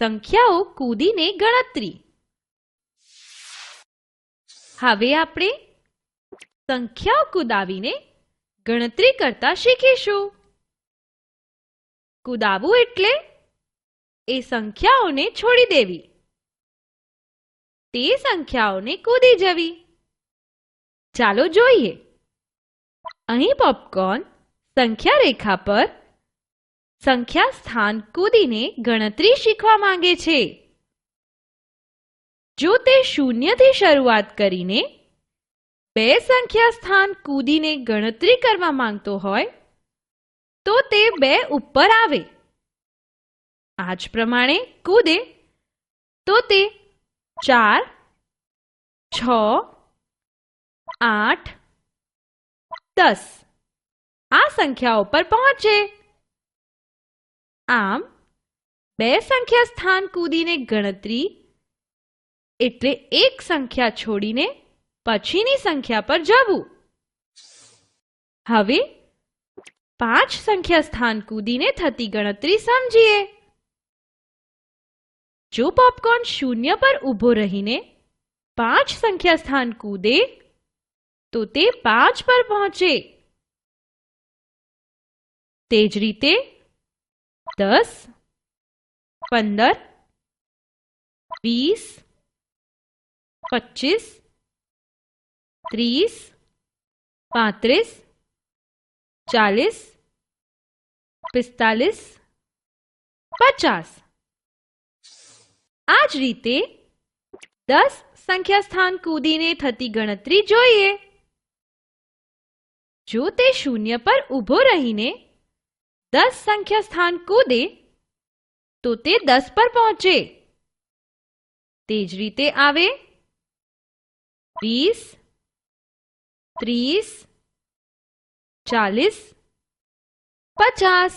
સંખ્યાઓ કૂદીને ગણતરી. હવે આપણે સંખ્યાઓ કુદાવીને ગણતરી કરતા શીખીશું. કૂદાવવું એટલે એ સંખ્યાઓને છોડી દેવી. તે સંખ્યાઓને કૂદી જવી. ચાલો જોઈએ. અહીં પોપકોર્ન સંખ્યા રેખા પર સંખ્યા સ્થાન કૂદીને ગણતરી શીખવા માંગે છે. જો તે શૂન્યથી શરૂઆત કરીને બે સંખ્યા સ્થાન કૂદીને ગણતરી કરવા માંગતો હોય, તો તે બે ઉપર આવે. આ જ પ્રમાણે કૂદે, તો તે ચાર, છ, આઠ, દસ આ સંખ્યાઓ પર પહોંચે. આમ બે સંખ્યા સ્થાન કૂદીને ગણતરી એટલે એક સંખ્યા છોડીને પછીની સંખ્યા પર જવું હવે પાંચ સંખ્યા સ્થાન કૂદીને થતી ગણતરી સમજીએ જો પોપકોર્ન શૂન્ય પર ઊભો રહીને પાંચ સંખ્યા સ્થાન કૂદે તો તે પાંચ પર પહોંચે તે જ રીતે દસ પંદર વીસ પચીસ ત્રીસ પાંત્રીસ ચાલીસ પિસ્તાલીસ પચાસ આ જ રીતે દસ સંખ્યા સ્થાન કૂદીને થતી ગણતરી જોઈએ જો તે શૂન્ય પર ઊભો રહીને દસ સંખ્યા સ્થાન કૂદે તો તે દસ પર પહોંચે તે જ રીતે આવે વીસ ત્રીસ ચાલીસ પચાસ